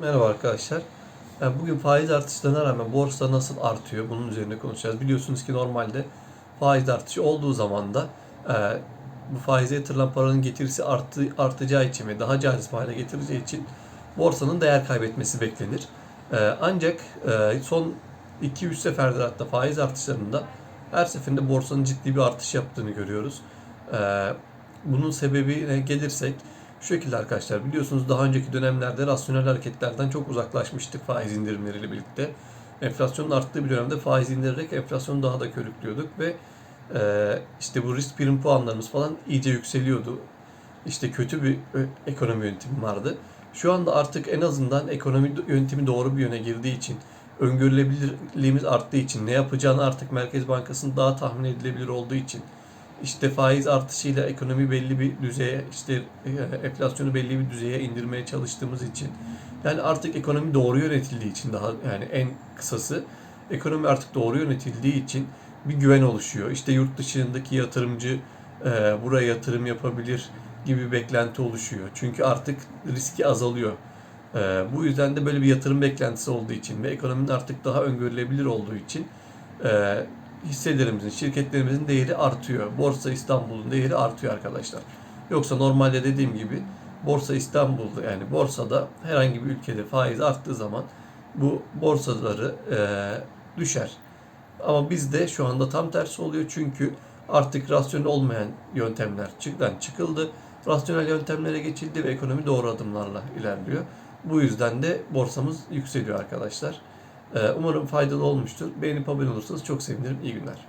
Merhaba arkadaşlar. Yani bugün faiz artışlarına rağmen borsa nasıl artıyor bunun üzerine konuşacağız. Biliyorsunuz ki normalde faiz artışı olduğu zaman da e, bu faize yatırılan paranın getirisi arttı, artacağı için ve daha cazip hale getireceği için borsanın değer kaybetmesi beklenir. E, ancak e, son 2-3 seferdir hatta faiz artışlarında her seferinde borsanın ciddi bir artış yaptığını görüyoruz. E, bunun sebebine gelirsek şu şekilde arkadaşlar biliyorsunuz daha önceki dönemlerde rasyonel hareketlerden çok uzaklaşmıştık faiz indirimleriyle birlikte. Enflasyonun arttığı bir dönemde faiz indirerek enflasyonu daha da körüklüyorduk ve e, işte bu risk prim puanlarımız falan iyice yükseliyordu. İşte kötü bir ö- ekonomi yönetimi vardı. Şu anda artık en azından ekonomi yönetimi doğru bir yöne girdiği için, öngörülebilirliğimiz arttığı için, ne yapacağını artık Merkez Bankası'nın daha tahmin edilebilir olduğu için, işte faiz artışıyla ekonomi belli bir düzeye, işte e, enflasyonu belli bir düzeye indirmeye çalıştığımız için, yani artık ekonomi doğru yönetildiği için daha yani en kısası ekonomi artık doğru yönetildiği için bir güven oluşuyor. İşte yurt dışındaki yatırımcı e, buraya yatırım yapabilir gibi beklenti oluşuyor. Çünkü artık riski azalıyor. E, bu yüzden de böyle bir yatırım beklentisi olduğu için ve ekonominin artık daha öngörülebilir olduğu için e, hisselerimizin, şirketlerimizin değeri artıyor. Borsa İstanbul'un değeri artıyor arkadaşlar. Yoksa normalde dediğim gibi Borsa İstanbul'da yani borsada herhangi bir ülkede faiz arttığı zaman bu borsaları e, düşer. Ama bizde şu anda tam tersi oluyor çünkü artık rasyonel olmayan yöntemler çıktan çıkıldı. Rasyonel yöntemlere geçildi ve ekonomi doğru adımlarla ilerliyor. Bu yüzden de borsamız yükseliyor arkadaşlar. E, umarım faydalı olmuştur. Beğenip abone olursanız çok sevinirim. İyi günler.